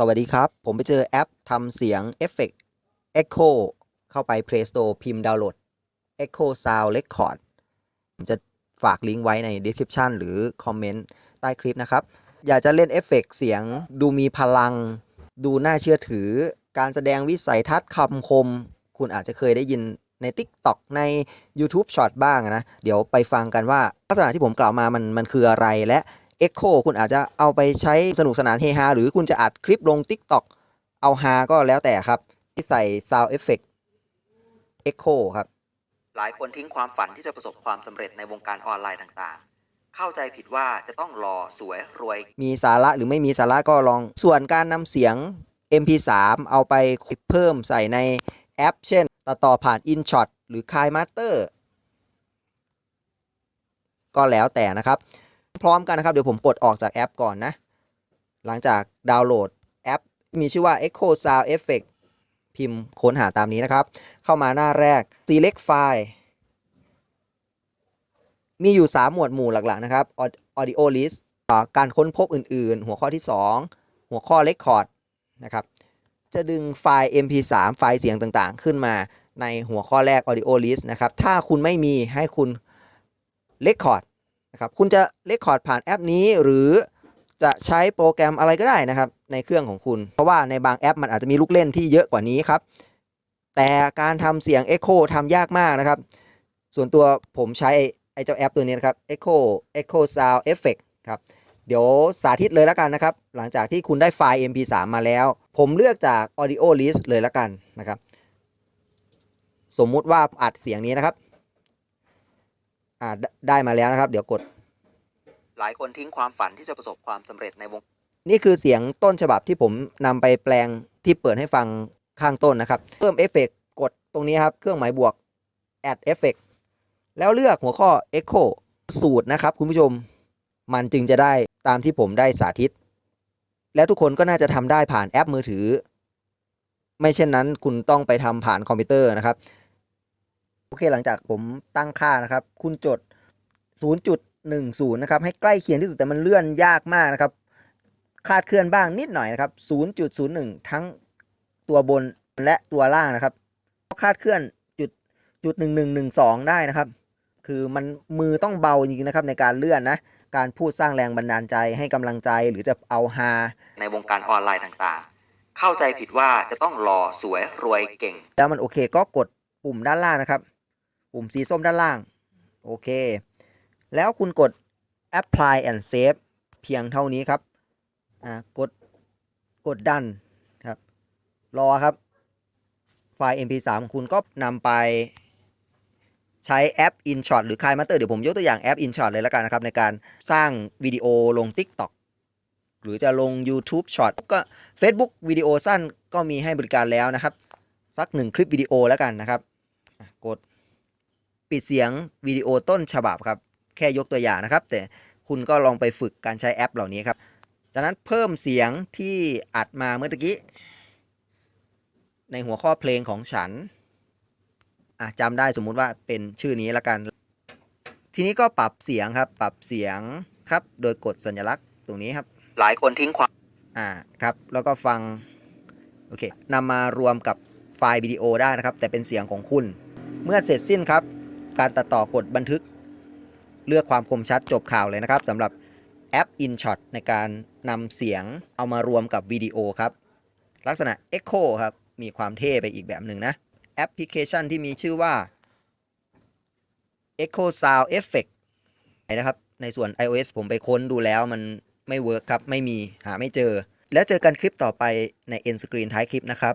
สวัสดีครับ ผมไปเจอแอปทำเสียงเอฟเฟกต์ Echo เข้าไป Play Store พิมพ์ดาวน์โหลด Echo Sound Record ผมจะฝากลิงก์ไว้ใน description หรือ คอมเมนต์ ใต้คลิปนะครับ อยากจะเล่นเอฟเฟกต์เสียงดูมีพลัง ดูน่าเชื่อถือ การแสดงวิสัยทัศน์คำคม คุณอาจจะเคยได้ยินใน TikTok ใน YouTube Short บ้างนะ เดี๋ยวไปฟังกันว่าลักษณะที่ผมกล่าวมามันมันคืออะไรและ Echo คุณอาจจะเอาไปใช้สนุกสนานเฮฮาหรือคุณจะอัดคลิปลง TikTok เอาฮาก็แล้วแต่ครับ ที่ใส่ Sound Effect Echo ครับ หลายคนทิ้งความฝันที่จะประสบความสำเร็จในวงการออนไลน์ต่างๆ เข้าใจผิดว่าจะต้องรอสวยรวย มีสาระหรือไม่มีสาระก็ลอง ส่วนการนำเสียง MP3 เอาไปเพิ่มใส่ในแอป เช่นตัดต่อผ่าน InShot หรือ KineMaster ก็แล้วแต่นะครับ พร้อมกันนะครับ เดี๋ยวผมปลดออกจากแอปก่อนนะ หลังจากดาวน์โหลดแอป มีชื่อว่า Echo Sound Effect พิมพ์ค้นหาตามนี้นะครับ เข้ามาหน้าแรก select file มีอยู่ 3 หมวดหมู่หลักๆ นะครับ audio list การค้นพบอื่นๆ หัวข้อที่ 2 หัวข้อ record นะครับ จะดึงไฟล์ mp3 ไฟล์เสียงต่างๆ ขึ้นมาในหัวข้อแรก audio list นะครับ ถ้าคุณไม่มีให้คุณ record นะครับคุณจะ record ผ่านแอปนี้หรือจะใช้โปรแกรมอะไรก็ได้นะครับ ในเครื่องของคุณ เพราะว่าในบางแอปมันอาจจะมีลูกเล่นที่เยอะกว่านี้ครับ แต่การทำเสียง Echo ทำยากมากนะครับ ส่วนตัวผมใช้ไอ้ไอ้เจ้าแอปตัวนี้นะครับ Echo Echo Sound Effect ครับ เดี๋ยวสาธิตเลยแล้วกันนะครับ หลังจากที่คุณได้ไฟล์ mp3 มาแล้ว ผมเลือกจาก audio list เลยแล้วกันนะครับ สมมุติว่าอัดเสียงนี้นะครับ อ่าได้ได้มาแล้วนะครับ เดี๋ยวกด หลายคนทิ้งความฝันที่จะประสบความสำเร็จในวง นี่คือเสียงต้นฉบับที่ผมนำไปแปลงที่เปิดให้ฟังข้างต้นนะครับ เพิ่มเอฟเฟกกดตรงนี้ครับ เครื่องหมายบวก add effect แล้วเลือกหัวข้อ echo สูตรนะครับ คุณผู้ชม มันจึงจะได้ตามที่ผมได้สาธิต และทุกคนก็น่าจะทำได้ผ่านแอปมือถือ ไม่เช่นนั้นคุณต้องไปทำผ่านคอมพิวเตอร์นะครับ โอเคหลังจากผมตั้งค่านะครับ คุณจด 0.10 นะครับ ให้ใกล้เคียงที่สุดแต่มันเลื่อนยากมากนะครับคลาดเคลื่อนบ้างนิดหน่อยนะครับ 0.01 ทั้งตัวบนและตัวล่างนะครับคลาดเคลื่อนจุดจุด1112 ได้นะครับ คือมันมือต้องเบาจริงๆนะครับในการเลื่อนนะการพูดสร้างแรงบันดาลใจให้กำลังใจหรือจะเอาฮาในวงการออนไลน์ต่างๆ เข้าใจผิดว่าจะต้องรอสวยรวยเก่ง แล้วมันโอเคก็กดปุ่มด้านล่างนะครับ ปุ่มสีส้มด้านล่าง โอเค แล้วคุณกด apply and save เพียงเท่านี้ครับ อ่า กด กดดันครับ รอครับ ไฟล์ mp3 ของคุณก็นำไปใช้แอป InShot หรือ KineMaster เดี๋ยวผมยกตัวอย่างแอป InShot เลยแล้วกันนะครับ ในการสร้างวิดีโอลง TikTok หรือจะลง YouTube Short ก็ Facebook วิดีโอสั้นก็มีให้บริการแล้วนะครับ สักหนึ่งคลิปวิดีโอแล้วกันนะครับ กด ปิดเสียงวิดีโอต้นฉบับครับ แค่ยกตัวอย่างนะครับ แต่คุณก็ลองไปฝึกการใช้แอปเหล่านี้ครับ จากนั้นเพิ่มเสียงที่อัดมาเมื่อกี้ ในหัวข้อเพลงของฉันอะจำได้สมมุติว่าเป็นชื่อนี้ละกัน ทีนี้ก็ปรับเสียงครับ ปรับเสียงครับ โดยกดสัญลักษณ์ตรงนี้ครับ หลายคนทิ้งความ อ่าครับ แล้วก็ฟัง โอเคนำมารวมกับไฟล์วิดีโอได้นะครับ แต่เป็นเสียงของคุณ เมื่อเสร็จสิ้นครับ การตัดต่อกดบันทึก เลือกความคมชัดจบข่าวเลยนะครับสำหรับแอป InShot ในการนำเสียงเอามารวมกับวิดีโอครับ ลักษณะ Echo ครับ มีความเท่ไปอีกแบบหนึ่งนะ แอปพลิเคชันที่มีชื่อว่า Echo Sound Effect นะครับ ในส่วน iOS ผมไปค้นดูแล้วมันไม่เวิร์กครับ ไม่มีหาไม่เจอ แล้วเจอกันคลิปต่อไปใน End Screen ท้ายคลิปนะครับ